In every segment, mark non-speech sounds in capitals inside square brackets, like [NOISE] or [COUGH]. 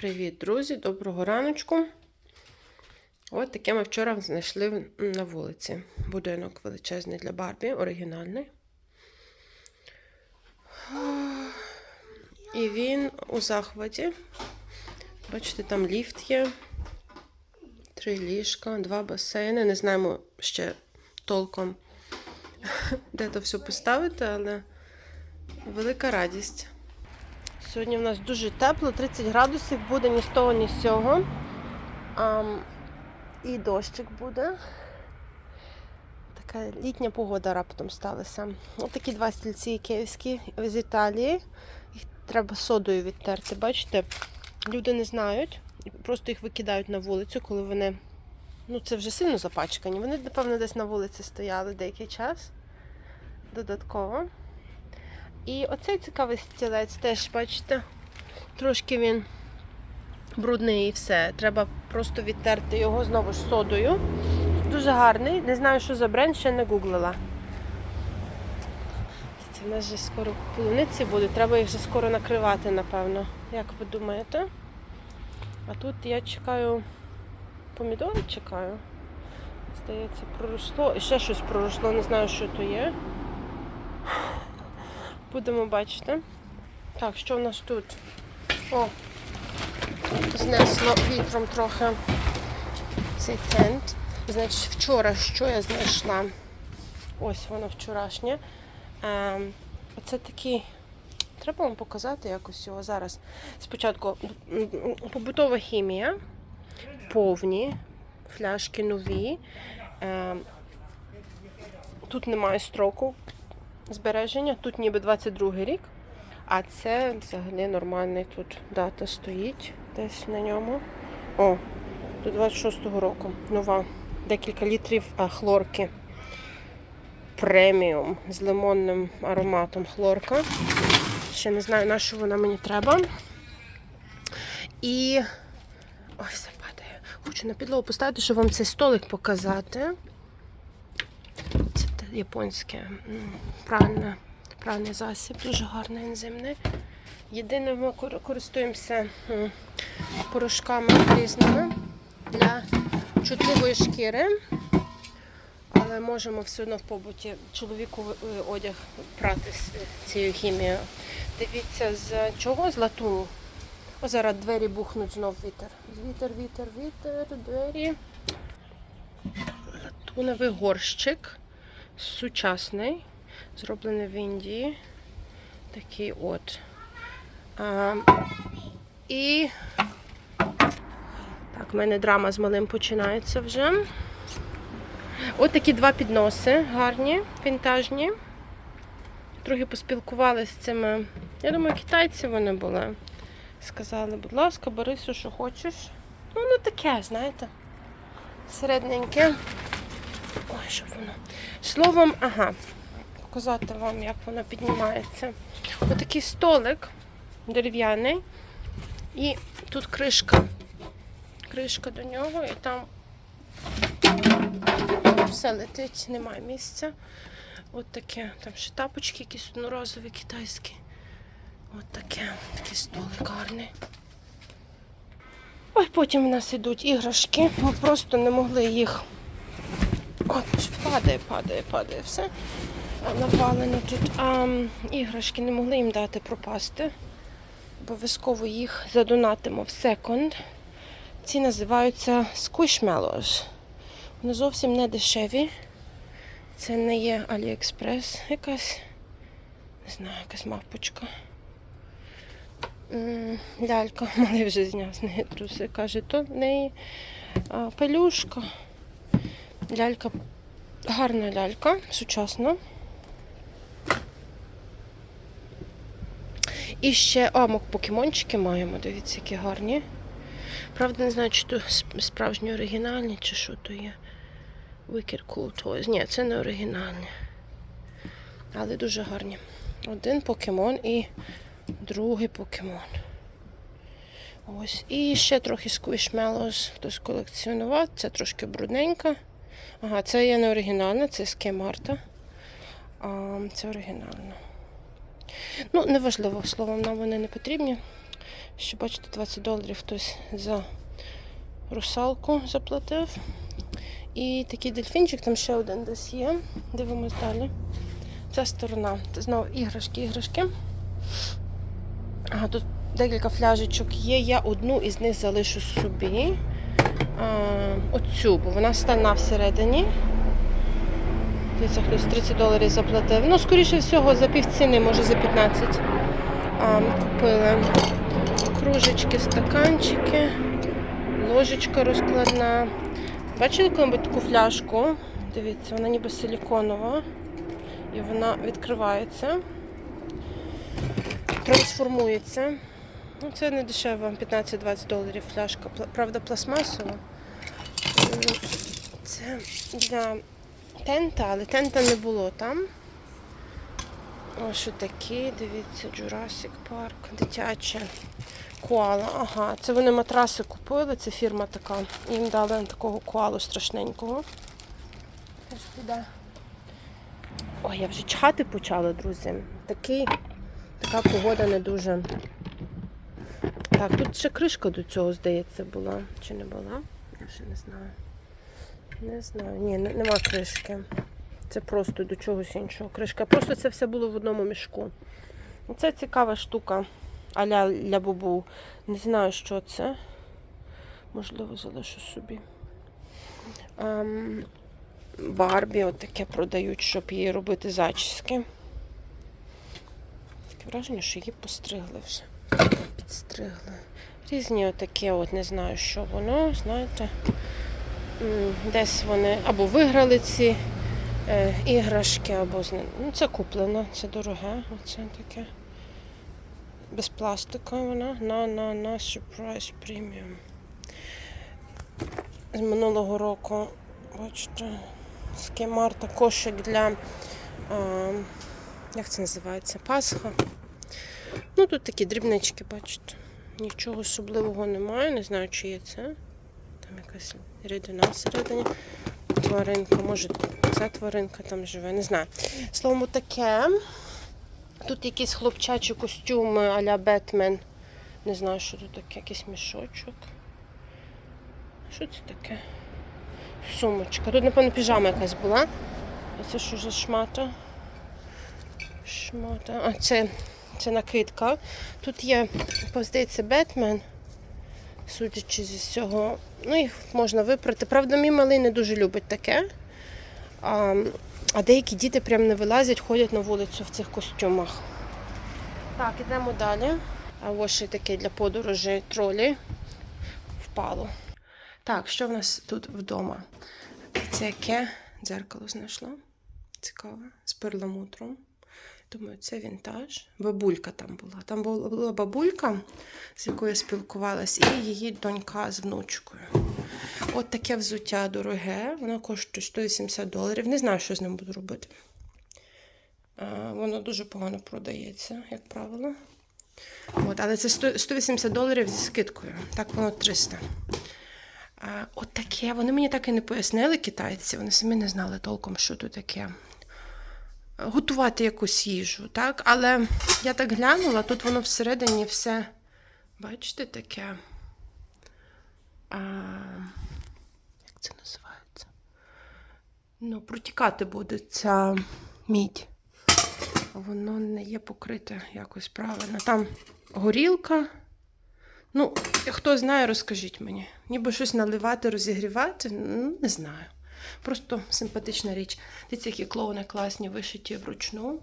Привіт, друзі! Доброго раночку. От таке ми вчора знайшли на вулиці. Будинок величезний для Барбі, оригінальний. І він у захваті. Бачите, там ліфт є, три ліжка, два басейни. Не знаємо ще толком, [LAUGHS] де то все поставити, але велика радість. Сьогодні в нас дуже тепло, 30 градусів буде ні з того, ні з цього. А, і дощик буде. Така літня погода раптом сталася. Ось такі два стільці київські з Італії. Їх треба содою відтерти. Бачите, люди не знають, просто їх викидають на вулицю, коли вони. Ну, це вже сильно запачкані. Вони, напевно, десь на вулиці стояли деякий час. Додатково. І оцей цікавий стілець теж, бачите, трошки він брудний і все. Треба просто відтерти його знову ж содою. Дуже гарний. Не знаю, що за бренд, ще не гуглила. Це в нас вже скоро полуниці будуть, треба їх вже скоро накривати, напевно. Як ви думаєте? А тут я чекаю помідори чекаю. Здається, проросло. І ще щось проросло, не знаю, що то є. Будемо бачити. Так, що в нас тут? О, знесло вітром трохи цей тент. Значить, вчора що я знайшла? Ось воно вчорашнє. Ем, оце такий. Треба вам показати якось його зараз. Спочатку побутова хімія, повні, фляшки нові. Ем, тут немає строку збереження. Тут ніби 22 рік, а це взагалі нормальний тут дата стоїть десь на ньому. О, до 26-го року. Нова. Декілька літрів а, хлорки. Преміум з лимонним ароматом хлорка. Ще не знаю, на що вона мені треба. І. Ой, все падає. Хочу на підлогу поставити, щоб вам цей столик показати. Японське пральне, пральний засіб, дуже гарний ензимний. Єдине, ми користуємося порошками різними для чутливої шкіри, але можемо все одно в побуті чоловіку е, одяг прати цією хімією. Дивіться, з чого? З латуну. О, зараз двері бухнуть знов вітер. Вітер, вітер, вітер, двері. Латуновий горщик. Сучасний, зроблений в Індії. Такий от. А, і так, в мене драма з малим починається вже. От такі два підноси гарні, вінтажні. Трохи поспілкувалися з цими. Я думаю, китайці вони були. Сказали, будь ласка, бери все, що хочеш. Ну, ну таке, знаєте. Середненьке. Щоб воно. Словом, ага, показати вам, як воно піднімається. Отакий столик дерев'яний. І тут кришка. Кришка до нього, і там все летить, немає місця. От таке. Там ще тапочки, якісь одноразові китайські. От таке. Такий столик гарний. Ой, потім в нас йдуть іграшки. Ми просто не могли їх. От, падає, падає, падає все. Навалено тут. А, іграшки не могли їм дати пропасти. Обов'язково їх задонатимо в секонд. Ці називаються Squishmallows. Вони зовсім не дешеві. Це не є Aliexpress якась. Не знаю, якась мавпочка. Лялька, [LAUGHS] малий вже зняв з неї труси. Каже, то в неї пелюшка. Лялька, гарна лялька, сучасна. І ще, а, ми покемончики маємо, дивіться, які гарні. Правда, не знаю, чи то справжні оригінальні, чи що то є. Wicked Cool Toys. Ні, це не оригінальні. Але дуже гарні. Один покемон і другий покемон. Ось. І ще трохи Squishmallows хтось колекціонував. Це трошки брудненька. Ага, це є не оригінальна, це з Кемарта. Це оригінальна. Ну, неважливо, словом, нам вони не потрібні. Ще бачите, 20 доларів хтось за русалку заплатив. І такий дельфінчик, там ще один десь є. Дивимось далі. Ця сторона. Це знову іграшки, іграшки. Ага, тут декілька фляжечок є. Я одну із них залишу собі. А, оцю, бо вона стальна всередині. Дивіться, хтось 30 доларів заплатив. Ну, скоріше всього, за півціни, може за 15. А, купили кружечки, стаканчики, ложечка розкладна. Бачили коли-небудь таку фляжку? Дивіться, вона ніби силіконова. І вона відкривається, трансформується. Ну, це не дешево, 15-20 доларів фляжка. Правда, пластмасова. Це для тента, але тента не було там. Ось такі, дивіться, Jurassic Park, дитяче. Коала, ага. Це вони матраси купили, це фірма така. Їм дали такого коалу страшненького. Теж піде. Ой, я вже чхати почала, друзі. Такий, така погода не дуже. Так, тут ще кришка до цього, здається, була. Чи не була? Я вже не знаю. Не знаю. Ні, нема кришки. Це просто до чогось іншого кришка. Просто це все було в одному мішку. Це цікава штука. Аля ля бубу. Не знаю, що це. Можливо, залишу собі. Ем, Барбі отаке продають, щоб їй робити зачіски. Таке враження, що її постригли вже. Підстригли. Різні отакі, от не знаю, що воно, знаєте. Десь вони або виграли ці е, іграшки, або ну, це куплено, це дороге. Оце таке. Без пластика вона. На на на Surprise Premium. З минулого року, бачите, з Кемарта кошик для. А, як це називається? Пасха. Ну, тут такі дрібнички, бачите. Нічого особливого немає, не знаю, чи є це. Там якась рідина всередині. Тваринка, може, ця тваринка там живе, не знаю. Словом, таке. Тут якісь хлопчачі костюми а-ля Бетмен. Не знаю, що тут таке, якийсь мішочок. Що це таке? Сумочка. Тут, напевно, піжама якась була. А це що за шмата? Шмата. А, це, це накидка. Тут є, здається, Бетмен. Судячи зі всього. Ну, їх можна випрати. Правда, мій малий не дуже любить таке. А, а деякі діти прям не вилазять, ходять на вулицю в цих костюмах. Так, ідемо далі. А ось ще таке для подорожі тролі впало. Так, що в нас тут вдома? Це яке дзеркало знайшла. Цікаве, з перламутром. Думаю, це вінтаж. Бабулька там була. Там була бабулька, з якою я спілкувалась, і її донька з внучкою. От таке взуття дороге, воно коштує 180 доларів. Не знаю, що з ним буду робити. Воно дуже погано продається, як правило. От, але це 180 доларів зі скидкою. Так воно 300. А, От таке. Вони мені так і не пояснили, китайці. Вони самі не знали толком, що тут таке. Готувати якусь їжу, так? Але я так глянула, тут воно всередині все, бачите, таке. А, як це називається? Ну, протікати буде ця мідь. Воно не є покрите якось правильно. Там горілка. Ну, хто знає, розкажіть мені. Ніби щось наливати, розігрівати, ну, не знаю. Просто симпатична річ. Дивіться, які клоуни класні, вишиті вручну,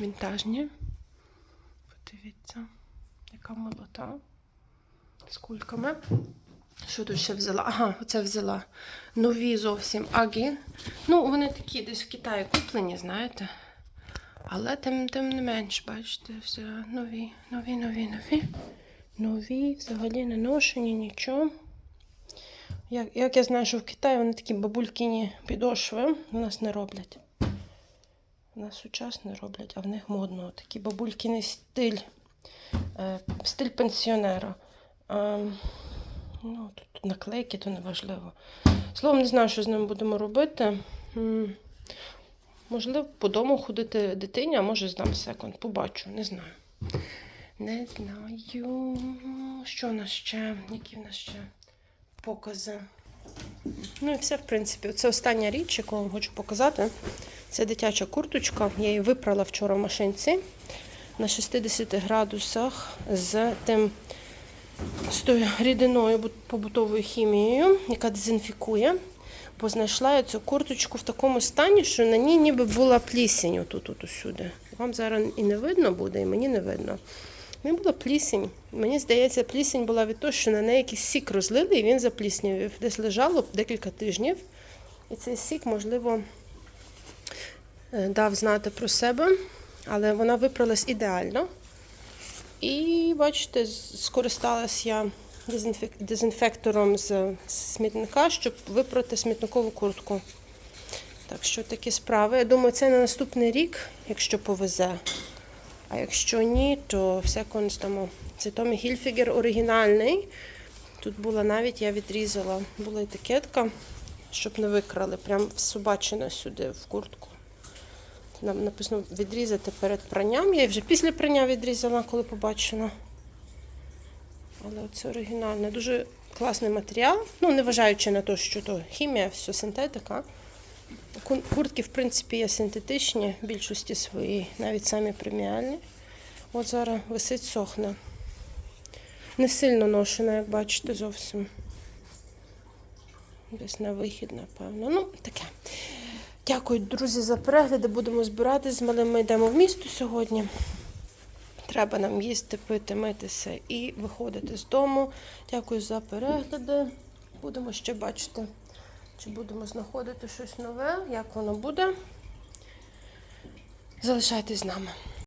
вінтажні. Подивіться, яка молота. З кульками. Що тут ще взяла? Ага, оце взяла. Нові зовсім агі. Ну, вони такі десь в Китаї куплені, знаєте. Але тим, тим не менш, бачите, все нові, нові, нові, нові. Нові, взагалі не ношені, нічого. Як, як я знаю, що в Китаї вони такі бабулькіні підошви у нас не роблять. У нас сучасно роблять, а в них модно. Такий бабулькіний стиль. Е, стиль пенсіонера. Е, ну, тут наклейки, то неважливо. Словом, не знаю, що з ними будемо робити. Можливо, по дому ходити дитині, а може здам секунд. Побачу, не знаю. Не знаю, що у нас ще, які в нас ще покази. Ну і все, в принципі. Це остання річ, яку вам хочу показати. Це дитяча курточка. Я її випрала вчора в машинці на 60 градусах з тим з тою рідиною побутовою хімією, яка дезінфікує. Бо знайшла я цю курточку в такому стані, що на ній ніби була плісень отут, от усюди. Вам зараз і не видно буде, і мені не видно. Не була плісень. Мені здається, плісень була від того, що на неї якийсь сік розлили, і він запліснявів. Десь лежало декілька тижнів. І цей сік, можливо, е, дав знати про себе, але вона випралась ідеально. І бачите, скористалась я дезінфектором з смітника, щоб випрати смітникову куртку. Так що такі справи. Я думаю, це на наступний рік, якщо повезе. А якщо ні, то все констамо. Це Томі Гільфігер оригінальний. Тут була навіть, я відрізала, була етикетка, щоб не викрали. Прям всобачено сюди в куртку. Нам написано відрізати перед пранням. Я вже після прання відрізала, коли побачила. Але це оригінальне. Дуже класний матеріал. Ну, не вважаючи на те, що то хімія, все синтетика. Куртки, в принципі, є синтетичні, в більшості своїй, навіть самі преміальні. От зараз висить сохне. Не сильно ношена, як бачите, зовсім. Десь на вихід, напевно. Ну, таке. Дякую, друзі, за перегляди. Будемо збиратись з малим. Ми йдемо в місто сьогодні. Треба нам їсти, пити, митися і виходити з дому. Дякую за перегляди. Будемо ще бачити, чи будемо знаходити щось нове, як воно буде. Залишайтесь з нами.